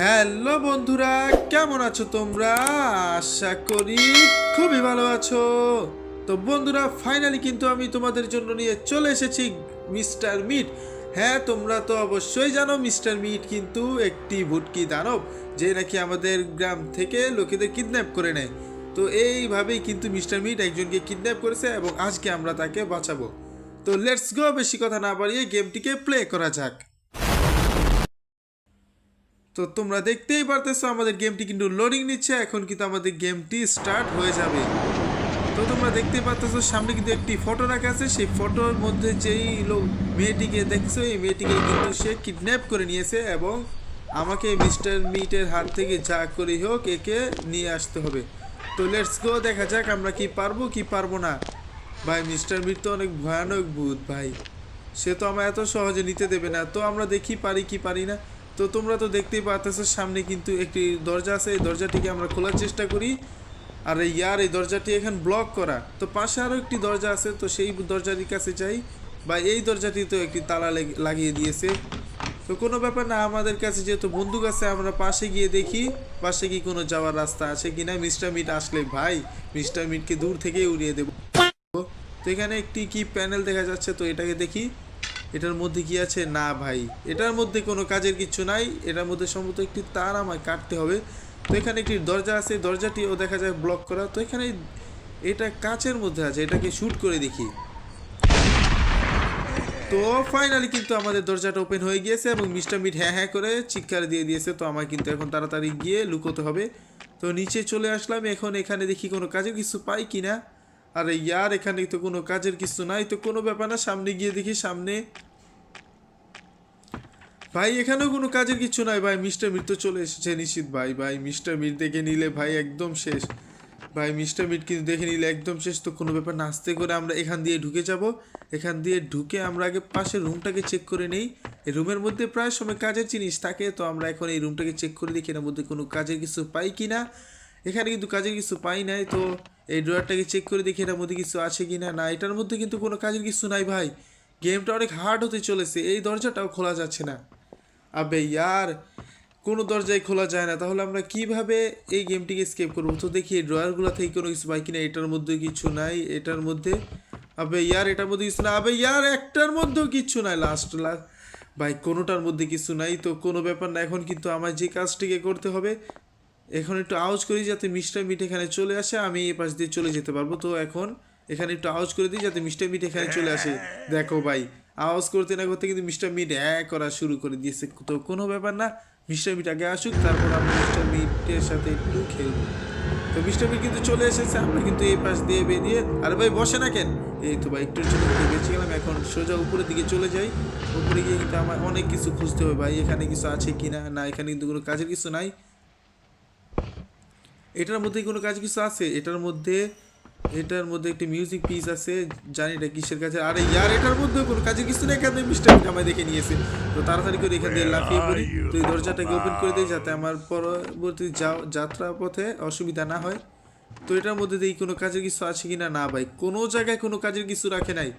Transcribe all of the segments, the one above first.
Hello বন্ধুরা, কেমন আছো তোমরা? আশা করি খুবই ভালো আছো। তো বন্ধুরা ফাইনালি কিন্তু আমি তোমাদের জন্য নিয়ে চলে এসেছি মিস্টার মিট। হ্যাঁ তোমরা তো অবশ্যই জানো মিস্টার মিট কিন্তু একটি ভুটকি দানব, যে নাকি আমাদের গ্রাম থেকে লোকেদের কিডন্যাপ করে নেয়। তো এইভাবেই কিন্তু মিস্টার মিট একজনকে কিডন্যাপ করেছে এবং আজকে আমরা তাকে বাঁচাবো। তো লেটস গো বেশি কথা না বাড়িয়ে গেমটিকে প্লে করা যাক। তো তোমরা দেখতেই পারতেছো, আমাদের গেমটি কিন্তু লোডিং নিচ্ছে, এখন কিন্তু আমাদের গেমটি স্টার্ট হয়ে যাবে। তো তোমরা দেখতে পারতেছো, সামনে কিন্তু একটি ফটো রাখা আছে, সেই ফটোর মধ্যে যেই লোক, মেয়েটিকে দেখছ, এই মেয়েটিকে কিন্তু সে কিডন্যাপ করে নিয়েছে এবং আমাকে মিস্টার মিটের হাত থেকে যা করেই হোক, একে নিয়ে আসতে হবে। তো লেটস গো দেখা যাক আমরা কি পারব কি পারব না। ভাই মিস্টার মিট তো অনেক ভয়ানক ভূত, ভাই। সে তো আমার এত সহজে নিতে দেবে না, তো আমরা দেখি পারি কি পারি না। তো তোমরা তো দেখতেই পারতেছো, সামনে কিন্তু একটি দরজা আছে। এই দরজাটিকে আমরা খোলার চেষ্টা করি। আর এই ইয়ার, এই দরজাটি এখানে ব্লক করা। তো পাশে আরও একটি দরজা আছে, তো সেই দরজাটির কাছে যাই বা এই দরজাটি তো একটি তালা লেগ- লাগিয়ে দিয়েছে। তো কোনো ব্যাপার না, আমাদের কাছে যেহেতু বন্দুক আছে, আমরা পাশে গিয়ে দেখি, পাশে কি কোনো যাওয়ার রাস্তা আছে কিনা। মিস্টার মিট আসলে, ভাই, মিস্টার মিটকে দূর থেকেই উড়িয়ে দেবো। তো এখানে একটি কি প্যানেল দেখা যাচ্ছে, তো এটাকে দেখি। এটার মধ্যে কি আছে? না ভাই। এটার মধ্যে কোনো কাজের কিছু নাই। এটার মধ্যে সম্ভবত একটি তার আমায় কাটতে হবে। তো এখানে একটি দরজা আছে। দরজাটিও দেখা যায় ব্লক করা। তো এখানে এটা কাচের মধ্যে আছে। এটাকে শ্যুট করে দেখি। তো ফাইনালি কিন্তু আমাদের দরজাটা ওপেন হয়ে গিয়েছে এবং মিস্টার মিট হ্যাঁ হ্যাঁ করে চিৎকার দিয়ে দিয়েছে। তো আমার কিন্তু এখন তাড়াতাড়ি গিয়ে লুকোতে হবে। তো নিচে চলে আসলাম। এখন এখানে দেখি কোনো কাজের কিছু পাই কিনা। আরে ইয়ার, এখানে তো কোনো কাজের কিছু নাই, তো কোনো ব্যাপার না, সামনে গিয়ে দেখি সামনে। ভাই, এখানেও কোনো কাজের কিছু নাই। ভাই, মিস্টার মিট তো চলে এসেছে নিশ্চিত, ভাই। ভাই, মিস্টার মিট দেখে নিলে ভাই একদম শেষ। ভাই, মিস্টার মিট কিন্তু দেখে নিলে একদম শেষ। তো কোনো ব্যাপার নাচতে করে আমরা এখান দিয়ে ঢুকে যাব। এখান দিয়ে ঢুকে আমরা আগে পাশের রুমটাকে চেক করে নেই। এই রুমের মধ্যে প্রায় সময় কাজের জিনিস থাকে, তো আমরা এখন এই রুমটাকে চেক করে দেখি এর মধ্যে কোনো কাজের কিছু পাই কি না এখানে কিন্তু কাজের কিছু পাই নাই, তো এই ড্রয়ারটাকে চেক করে দেখি এটার মধ্যে কিছু আছে কি না। না এটার মধ্যে কিন্তু কোনো কাজের কিছু নাই ভাই। গেমটা অনেক হার্ড হতে চলেছে, এই দরজাটাও খোলা যাচ্ছে না। আবে ইয়ার, কোনো দরজায় খোলা যায় না। তাহলে আমরা কীভাবে এই গেমটিকে স্কেপ করব? তো দেখি এই ড্রয়ারগুলো থেকে কোনো কিছু পাই কিনা, এটার মধ্যে কিছু নাই, এটার মধ্যে। আবে ইয়ার, এটার মধ্যে কিছু না। আবে ইয়ার, একটার মধ্যেও কিছু নাই লাস্ট লাস্ট ভাই, কোনোটার মধ্যে কিছু নাই, তো কোনো ব্যাপার না। এখন কিন্তু আমার যে কাজটিকে করতে হবে এখন একটু আওয়াজ করি যাতে মিস্টার মিট এখানে চলে আসে, আমি এই পাশ দিয়ে চলে যেতে পারব। তো এখন এখানে একটু আওয়াজ করে দিই যাতে মিস্টার মিট এখানে চলে আসে। দেখো ভাই, আওয়াজ করতে না করতে কিন্তু মিস্টার মিট হ্যাঁ করা শুরু করে দিয়েছে। তো কোনো ব্যাপার না মিস্টার মিট আগে আসুক, তারপর আমরা মিস্টার মিটের সাথে একটু খেলব। তো মিস্টার মিট কিন্তু চলে এসেছে, আমরা কিন্তু এই পাশ দিয়ে বেরিয়ে আরে ভাই, বসে না কেন? এই তো ভাই, একটু বেঁচে গেলাম, এখন সোজা উপরের দিকে চলে যাই। উপরে গিয়ে কিন্তু আমার অনেক কিছু খুঁজতে হবে ভাই, এখানে কিছু আছে কি না না, এখানে কিন্তু কোনো কাজের কিছু নাই। এটার মধ্যে কোনো কাজ কিছু আছে? এটার মধ্যে এটার মধ্যে একটি মিউজিক পিস আছে জানি এটা কিসের কাছে। আরে ইয়ার এটার মধ্যে কোনো কাজে কিছু নেই। এখানে মিস্টার মিট আমায় দেখে নিয়েছে। তো তাড়াতাড়ি করে এখান দিয়ে লাফিয়ে পড়ি। তো এই দরজাটাকে ওপেন করে দিই যাতে আমার পরবর্তী যাত্রা পথে অসুবিধা না হয়। তো এটার মধ্যে দেখি কোনো কাজের কিছু আছে কিনা? না ভাই। কোনো জায়গায় কোনো কাজের কিছু রাখে নাই।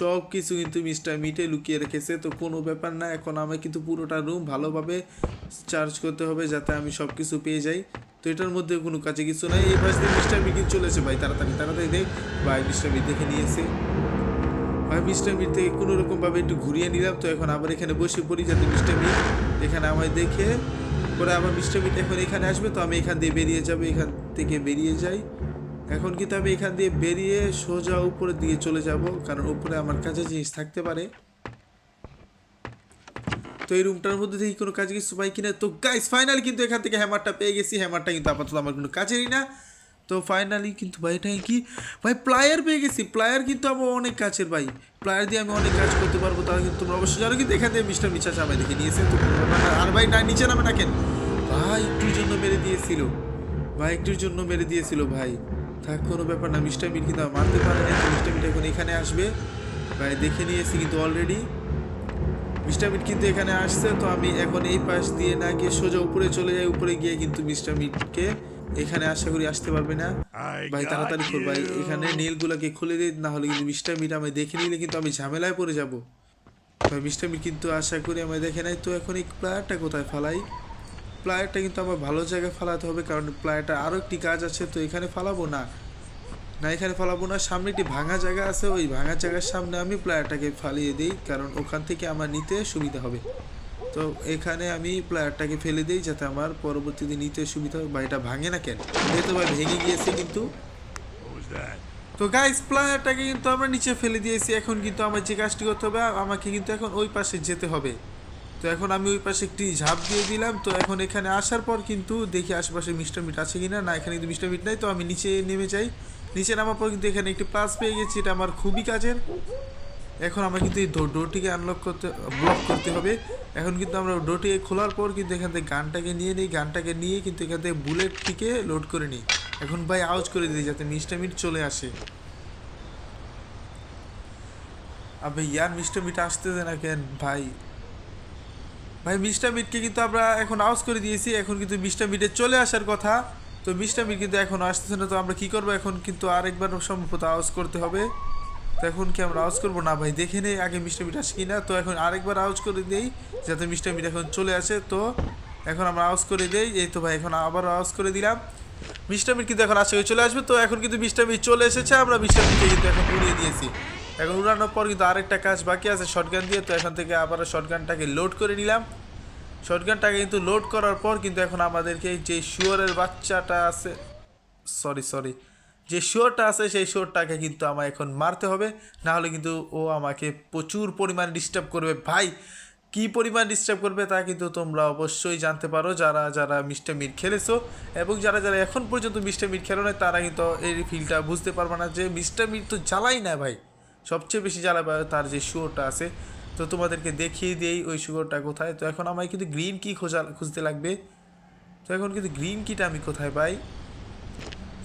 সব কিছু কিন্তু মিস্টার মিটে লুকিয়ে রেখেছে, তো কোনো ব্যাপার না। এখন আমার কিন্তু পুরোটা রুম ভালোভাবে চার্জ করতে হবে যাতে আমি সব কিছু পেয়ে যাই। তো এটার মধ্যে কোনো কাজে কিছু নাই। এই পাশ দিয়ে মিস্টার মিট চলেছে। ভাই, তাড়াতাড়ি তাড়াতাড়ি দেখ। ভাই, মিস্টার মিট দেখে নিয়েছে। ভাই, মিস্টার মিট থেকে কোনো রকমভাবে একটু ঘুরিয়ে নিলাম। তো এখন আবার এখানে বসে পড়ি যাতে মিস্টার মিট এখানে আমায় দেখে। পরে আবার মিস্টার মিট এখন এখানে আসবে, তো আমি এখান দিয়ে বেরিয়ে যাব। এখান থেকে বেরিয়ে যাই। এখন কিন্তু আমি এখান দিয়ে বেরিয়ে সোজা উপরের দিকে চলে যাব, কারণ উপরে আমার কাছে জিনিস থাকতে পারে। তো এই রুমটার মধ্যে দেখি কোনো কাজ কিছু পাই কিনা। তো গাইস ফাইনালি কিন্তু এখান থেকে হ্যামারটা পেয়ে গেছি। হ্যামারটা কিন্তু আপাতত আমার কোনো কাজেরই না। তো ফাইনালি কিন্তু ভাই, এটা কি? ভাই প্লায়ার পেয়ে গেছি। প্লায়ার কিন্তু আমার অনেক কাছের ভাই। প্লায়ার দিয়ে আমি অনেক কাজ করতে পারব তাহলে কিন্তু তোমরা অবশ্যই জানো। কিন্তু এখান থেকে মিস্টার মিচা চামাই দেখে নিয়েছে। তো। আর ভাই, না, নিচে নামে না কেন ভাই, একটুর জন্য মেরে দিয়েছিল। ভাই, একটুর জন্য মেরে দিয়েছিল ভাই। থাক কোনো ব্যাপার না মিস্টার মিট কিন্তু মারতে পারে না মিস্টার মিট এখন এখানে আসবে। ভাই দেখে নিয়েছি কিন্তু অলরেডি মিস্টার মিট কিন্তু এখানে আসছে তো আমি এখন এই পাশ দিয়ে না গিয়ে সোজা উপরে চলে যাই উপরে গিয়ে কিন্তু মিস্টার মিটকে এখানে আশা করি আসতে পারবে না। ভাই তাড়াতাড়ি কর ভাই এখানে নীলগুলোকে খুলে দিই না হলে কিন্তু মিস্টার মিট আমি দেখে নিলে কিন্তু আমি ঝামেলায় পড়ে যাব। ভাই মিস্টার মিট কিন্তু আশা করি আমায় দেখে নাই তো এখন এই প্লেয়ারটা কোথায় ফালাই? প্লায়ারটা কিন্তু আমার ভালো জায়গায় ফালাতে হবে কারণ প্লায়ারটা আরও একটি কাজ আছে তো এখানে ফালাবো না। না এখানে ফালাবো না সামনে একটি ভাঙা জায়গা আছে ওই ভাঙা জায়গার সামনে আমি প্লায়ারটাকে ফালিয়ে দিই কারণ ওখান থেকে আমার নিতে সুবিধা হবে। তো এখানে আমি প্লায়ারটাকে ফেলে দিই যাতে আমার পরবর্তীতে নিতে সুবিধা হবে বা এটা ভাঙে না কেন? এই তো ভাই ভেঙে গিয়েছে কিন্তু? তো গাইস প্লায়ারটাকে কিন্তু আমরা নিচে ফেলে দিয়েছি এখন কিন্তু আমার যে কাজটি করতে হবে আমাকে কিন্তু এখন ওই পাশে যেতে হবে। তো এখন আমি ওই পাশে একটি ঝাঁপ দিয়ে দিলাম। তো এখন এখানে আসার পর কিন্তু দেখি আশেপাশে মিস্টার মিট আছে কিনা। না, এখানে কিন্তু মিস্টার মিট নাই, তো আমি নিচে নেমে যাই। নিচে নামার পর কিন্তু এখানে একটি প্লাস পেয়ে গেছি, এটা আমার খুবই কাজের। এখন আমরা কিন্তু এই ডোরটিকে আনলক করতে ব্লক করতে হবে। এখন কিন্তু আমরা ডোরটিকে খোলার পর কিন্তু এখান থেকে গানটাকে নিয়ে নিই। গানটাকে নিয়ে কিন্তু এখান থেকে বুলেটটিকে লোড করে নিই। এখন ভাই আউজ করে দিই যাতে মিস্টার মিট চলে আসে। আবে ইয়ার মিস্টার মিট আসতেছে না কেন ভাই? ভাই মিস্টার মিটকে কিন্তু আমরা এখন আউজ করে দিয়েছি। এখন কিন্তু মিস্টার মিটের চলে আসার কথা। তো মিস্টার মিট কিন্তু এখন আসতেছে না, তো আমরা কি করব? এখন কিন্তু আরেকবার সম্ভবত আউজ করতে হবে। তো এখন কি আমরা আউজ করব? না ভাই, দেখে নেই আগে মিস্টার মিট আসে কিনা। তো এখন আরেকবার আউজ করে দেই, যাতে মিস্টার মিট এখন চলে আসে। তো এখন আমরা আউজ করে দেই। এই তো ভাই, এখন আবার আউজ করে দিলাম। মিস্টার মিট কিন্তু এখন আশা চলে আসবে। তো এখন কিন্তু মিস্টার মিট চলে এসেছে। আমরা মিস্টার মিটকে কিন্তু এখন উড়িয়ে দিয়েছি। এখন উড়ানোর পর কিন্তু আরেকটা কাজ বাকি আছে শর্টগান দিয়ে। তো এখান থেকে আবার শর্টগানটাকে লোড করে নিলাম। শর্টগানটাকে কিন্তু লোড করার পর কিন্তু এখন আমাদেরকে যে শুয়োরের বাচ্চাটা আছে সরি সরি যে শুয়োরটা আছে, সেই শুয়োরটাকে কিন্তু আমার এখন মারতে হবে। না হলে কিন্তু ও আমাকে প্রচুর পরিমাণে ডিস্টার্ব করবে। ভাই, কি পরিমাণ ডিস্টার্ব করবে তা কিন্তু তোমরা অবশ্যই জানতে পারো। যারা যারা মিস্টার মিট খেলেছো এবং যারা যারা এখন পর্যন্ত মিস্টার মিট খেলো না তারা কিন্তু এই ফিলটা বুঝতে পারবে না যে মিস্টার মিট তো জ্বালাই না ভাই। সবচেয়ে বেশি জ্বালাবে তার যে শুয়োরটা আছে। তো তোমাদেরকে দেখিয়ে দিই ওই শুয়োরটা কোথায়। তো এখন আমায় কিন্তু গ্রিন কি খোঁজা, খুঁজতে লাগবে। তো এখন কিন্তু গ্রিন কিটা আমি কোথায় পাই?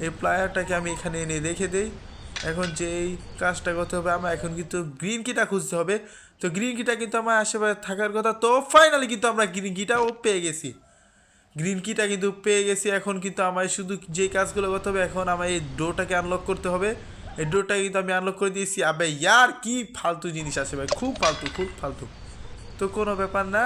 এই প্লায়ারটাকে আমি এখানে এনে রেখে দেই। এখন যে এই কাজটা করতে হবে, আমার এখন কিন্তু গ্রিন কিটা খুঁজতে হবে। তো গ্রিন কিটা কিন্তু আমার আশেপাশে থাকার কথা, তো ফাইনালি কিন্তু আমরা গ্রিন কিটাও পেয়ে গেছি। গ্রিন কিটা কিন্তু পেয়ে গেছি। এখন কিন্তু আমায় শুধু যে কাজগুলো করতে হবে, এখন আমার এই ডোরটাকে আনলক করতে হবে। এই ডোরটাকে কিন্তু আমি আনলক করে দিয়েছি। আবে ইয়ার, কি ফালতু জিনিস আছে ভাই, খুব ফালতু খুব ফালতু। তো কোনো ব্যাপার না।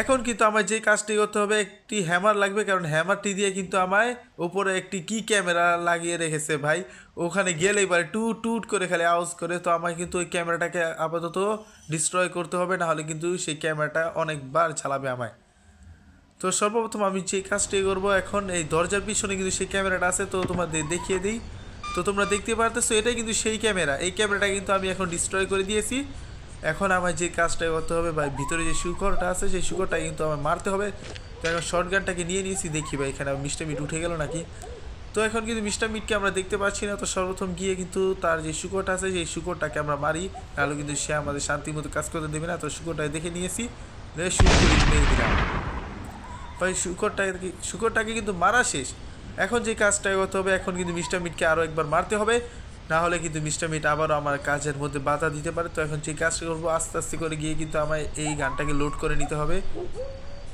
এখন কিন্তু আমার যে কাজটি করতে হবে, একটি হ্যামার লাগবে, কারণ হ্যামারটি দিয়ে কিন্তু আমায় উপরে একটি কি ক্যামেরা লাগিয়ে রেখেছে ভাই। ওখানে গেলে এবার টুট টুট করে খালি আওয়াজ করে। তো আমায় কিন্তু ওই ক্যামেরাটাকে আপাতত ডিস্ট্রয় করতে হবে না হলে কিন্তু সেই ক্যামেরাটা অনেকবার চালাবে আমায়। তো সর্বপ্রথম আমি যে কাজটি করব এখন, এই দরজার পিছনে কিন্তু সেই ক্যামেরাটা আছে, তো তোমাদের দেখিয়ে দিই। তো তোমরা দেখতে পারতেছো, এটাই কিন্তু সেই ক্যামেরা। এই ক্যামেরাটা কিন্তু আমি এখন ডিস্ট্রয় করে দিয়েছি। এখন আমার যে কাজটা করতে হবে বা ভিতরে যে শুকরটা আছে, সেই শুকরটা কিন্তু আমার মারতে হবে। তো এখন শর্ট গানটাকে নিয়ে নিয়েছি, দেখি ভাই, এখানে মিস্টার মিট উঠে গেল নাকি? তো এখন কিন্তু মিস্টার মিটকে আমরা দেখতে পাচ্ছি না, তো সর্বপ্রথম গিয়ে কিন্তু তার যে শুকরটা আছে, সেই শুকরটাকে আমরা মারি। তাহলে কিন্তু সে আমাদের শান্তির মতো কাজ করতে দেবে না, তো শুকরটাকে দেখে নিয়েছি। শুরু করে মেরে দিলাম। ভাই শুকরটাকে শুকরটাকে কিন্তু মারা শেষ। এখন যে কাজটা করতে হবে, এখন কিন্তু মিস্টার মিটকে আরও একবার মারতে হবে। না হলে কিন্তু মিস্টার মিট আবারও আমার কাজের মধ্যে বাধা দিতে পারে। তো এখন যে কাজটা করব, আস্তে আস্তে করে গিয়ে কিন্তু আমায় এই গানটাকে লোড করে নিতে হবে।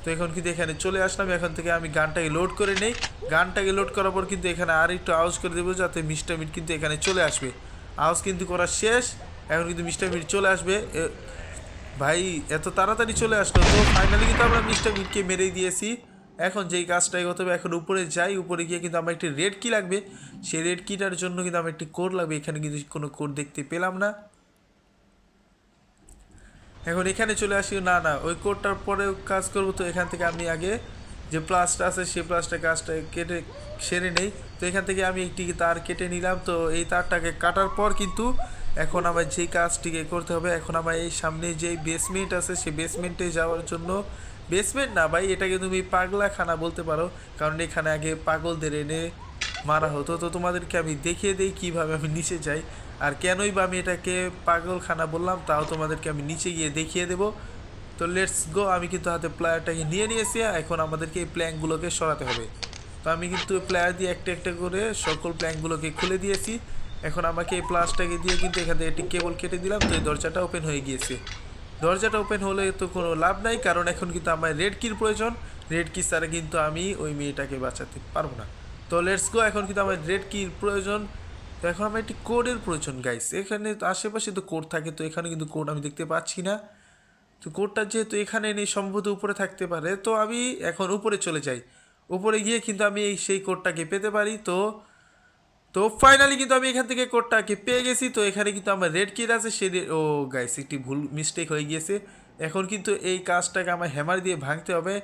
তো এখন কিন্তু এখানে চলে আসলাম। এখন থেকে আমি গানটাকে লোড করে নেই। গানটাকে লোড করার পর কিন্তু এখানে আর একটু আওয়াজ করে দেবো, যাতে মিস্টার মিট কিন্তু এখানে চলে আসবে। আওয়াজ কিন্তু করা শেষ। এখন কিন্তু মিস্টার মিট চলে আসবে। ভাই, এত তাড়াতাড়ি চলে আসলো তো ফাইনালি কিন্তু আমরা মিস্টার মিটকে মেরে দিয়েছি। এখন যেই কাজটাই হতে হবে, এখন উপরে যাই, উপরে গিয়ে কিন্তু আমার একটি রেড কি লাগবে। সেই রেড কিটার জন্য কিন্তু আমার একটি কোড লাগবে, এখানে কিন্তু কোনো কোড দেখতে পেলাম না। এখন এখানে চলে আসি, না না, ওই কোডটার পরে কাজ করব তো এখান থেকে আমি আগে যে প্লাসটা আছে, সেই প্লাসটা কাজটা কেটে সেরে নেই। তো এখান থেকে আমি একটি তার কেটে নিলাম, তো এই তারটাকে কাটার পর কিন্তু এখন আমার যেই কাজটিকে করতে হবে, এখন আমার এই সামনে যে বেসমেন্ট আছে, সেই বেসমেন্টে যাওয়ার জন্য বেসমেন্ট না ভাই, এটাকে তুমি পাগলাখানা বলতে পারো, কারণ এখানে আগে পাগলদের এনে মারা হতো। তো তোমাদেরকে আমি দেখিয়ে দিই কীভাবে আমি নিচে যাই, আর কেনই বা আমি এটাকে পাগলখানা বললাম, তাও তোমাদেরকে আমি নিচে গিয়ে দেখিয়ে দেবো। তো লেটস গো আমি কিন্তু হাতে প্লেয়ারটাকে নিয়ে নিয়েছি এখন আমাদেরকে এই প্ল্যাঙ্কগুলোকে সরাতে হবে। তো আমি কিন্তু প্লেয়ার দিয়ে একটা একটা করে সকল প্ল্যাঙ্কগুলোকে খুলে দিয়েছি। এখন আমাকে এই প্লাসটাকে দিয়ে কিন্তু এখান থেকে একটি কেবল কেটে দিলাম, তো এই দরজাটা ওপেন হয়ে গিয়েছে। দরজাটা ওপেন হলে তো কোনো লাভ নাই, কারণ এখন কিন্তু আমার রেড কির প্রয়োজন। রেড কি ছাড়া কিন্তু আমি ওই মেয়েটাকে বাঁচাতে পারব না। তো লেটস গো এখন কিন্তু আমার রেড কির প্রয়োজন। তো এখন আমার একটি কোডের প্রয়োজন গাইস এখানে আশেপাশে তো কোড থাকে, তো এখানে কিন্তু কোড আমি দেখতে পাচ্ছি না। তো কোডটা যেহেতু এখানে নেই, সম্ভবত উপরে থাকতে পারে। তো আমি এখন উপরে চলে যাই। উপরে গিয়ে কিন্তু আমি সেই কোডটাকে পেতে পারি। তো তো ফাইনালি কিন্তু আমি এখান থেকে কোডটাকে পেয়ে গেছি। তো এখানে কিন্তু আমার রেড কিট আছে, সে ও গাইস একটি ভুল মিস্টেক হয়ে গিয়েছে। এখন কিন্তু এই কাজটাকে আমার হ্যামার দিয়ে ভাঙতে হবে,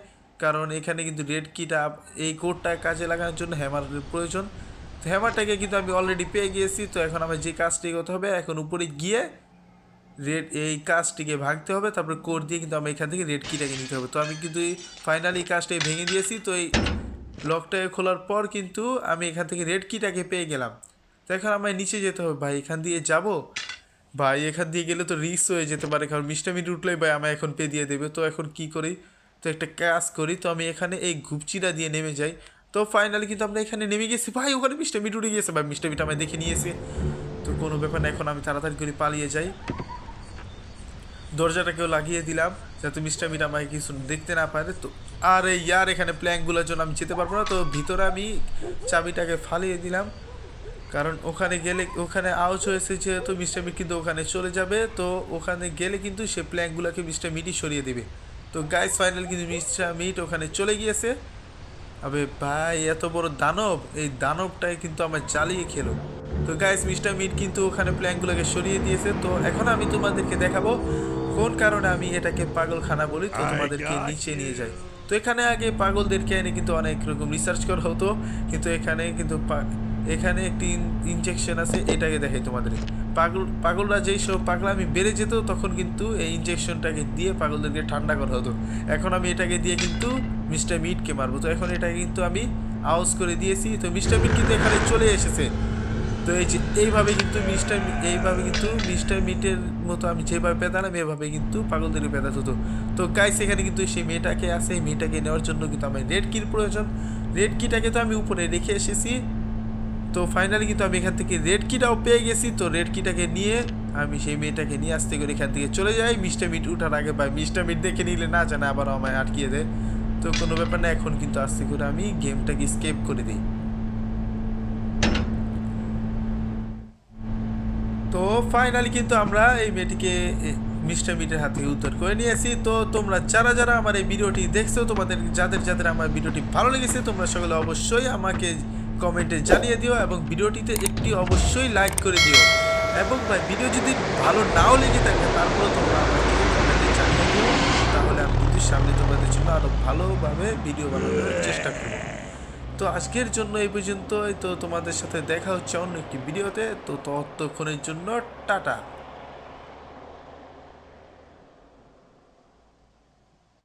কারণ এখানে কিন্তু রেড কিটা এই কোডটা কাজে লাগানোর জন্য হ্যামারের প্রয়োজন। তো হ্যামারটাকে কিন্তু আমি অলরেডি পেয়ে গিয়েছি। তো এখন আমার যে কাজটি করতে হবে, এখন উপরে গিয়ে রেড এই কাজটিকে ভাঙতে হবে। তারপরে কোড দিয়ে কিন্তু আমি এখান থেকে রেড কিটাকে নিতে হবে। তো আমি কিন্তু ফাইনালি এই কাজটাকে ভেঙে দিয়েছি। তো এই লকটাকে খোলার পর কিন্তু আমি এখান থেকে রেড কিটাকে পেয়ে গেলাম। তো এখন আমায় নিচে যেতে হবে, ভাই, এখান দিয়ে যাব? ভাই, এখান দিয়ে গেলে তো রিস্ক হয়ে যেতে পারে, কারণ মিষ্টামিট উঠলেই ভাই আমায় এখন পে দিয়ে দেবে। তো এখন কি করি? তো একটা কাজ করি, তো আমি এখানে এই ঘুপচিটা দিয়ে নেমে যাই। তো ফাইনালি কিন্তু আমরা এখানে নেমে গেছি। ভাই, ওখানে মিষ্টামিট উঠে গিয়েছে। ভাই, মিষ্টামিট আমায় দেখে নিয়েছে। তো কোনো ব্যাপার না, এখন আমি তাড়াতাড়ি করে পালিয়ে যাই। দরজাটাকেও লাগিয়ে দিলাম যাতে মিস্টার মিট আমাকে কিছু দেখতে না পারে। তো আর এই ইয়ার, এখানে প্ল্যাঙ্কগুলোর জন্য আমি যেতে পারব না। তো ভিতরে আমি চাবিটাকে ফালিয়ে দিলাম। কারণ ওখানে গেলে, ওখানে আউচ হয়েছে যেহেতু মিস্টার মিট কিন্তু ওখানে চলে যাবে। তো ওখানে গেলে কিন্তু সে প্ল্যাঙ্কগুলোকে মিস্টার মিটই সরিয়ে দেবে। তো গাইস ফাইনাল কিন্তু মিস্টার মিট ওখানে চলে গিয়েছে। আবে ভাই, এত বড় দানব! এই দানবটাই কিন্তু আমার চালিয়ে খেলো। তো গাইস মিস্টার মিট কিন্তু ওখানে প্ল্যানগুলোকে সরিয়ে দিয়েছে। তো এখন আমি তোমাদেরকে দেখাবো কোন কারণে আমি এটাকে পাগলখানা বলি তো তোমাদেরকে নিচে নিয়ে যাই। তো এখানে আগে পাগলদেরকে এনে কিন্তু অনেক রকম রিসার্চ করা হতো। কিন্তু এখানে কিন্তু এখানে একটি ইনজেকশন আছে এটাকে দেখাই তোমাদের। পাগল পাগলরা যেই সব পাগলামি বেড়ে যেত তখন কিন্তু এই ইনজেকশনটাকে দিয়ে পাগলদেরকে ঠান্ডা করা হতো। এখন আমি এটাকে দিয়ে কিন্তু মিস্টার মিটকে মারবো। তো এখন এটাকে কিন্তু আমি আউজ করে দিয়েছি। তো মিস্টার মিট কিন্তু এখানে চলে এসেছে। তো এই যে এইভাবে কিন্তু মিস্টার এইভাবে কিন্তু মিস্টার মিটের মতো আমি যেভাবে পেতালাম এভাবে কিন্তু পাগলদের পেতাত হতো। তো গাইস এখানে কিন্তু সেই মেয়েটাকে আছে, এই মেয়েটাকে নেওয়ার জন্য কিন্তু আমার রেড কির প্রয়োজন। রেড কিটাকে তো আমি উপরে রেখে এসেছি। তো ফাইনালি কিন্তু আমি এখান থেকে রেড কিটাও পেয়ে গেছি। তো রেড কিটাকে নিয়ে আমি সেই মেয়েটাকে নিয়ে আসতে করে এখান থেকে চলে যাই। মিস্টার মিট উঠার আগে ভাই, মিস্টার মিট দেখে নিলে না জানে, আবার আমায় আটকিয়ে দেয়। তো কোনো ব্যাপার না, এখন কিন্তু আস্তে করে আমি গেমটাকে স্কেপ করে দিই। তো ফাইনালি কিন্তু আমরা এই মেয়েটিকে মিস্টার মিটের হাতে উদ্ধার করে নিয়েছি তো তোমরা যারা যারা আমার এই ভিডিওটি দেখছ, তোমাদের, যাদের যাদের আমার ভিডিওটি ভালো লেগেছে, তোমরা সকলে অবশ্যই আমাকে কমেন্টে জানিয়ে দিও এবং ভিডিওটিতে একটি অবশ্যই লাইক করে দিও। এবং ভাই ভিডিও যদি ভালো নাও লেগে থাকে তারপরে তোমরা আমাকে কমেন্টে জানিয়ে দিও। তাহলে আমি কিন্তু সামনে তোমাদের জন্য আরও ভালোভাবে ভিডিও বানানোর চেষ্টা করব। তো আজকের জন্য এই পর্যন্তই। তো তোমাদের সাথে দেখা হচ্ছে অন্য একটি ভিডিওতে। তো ততক্ষণের জন্য টাটা।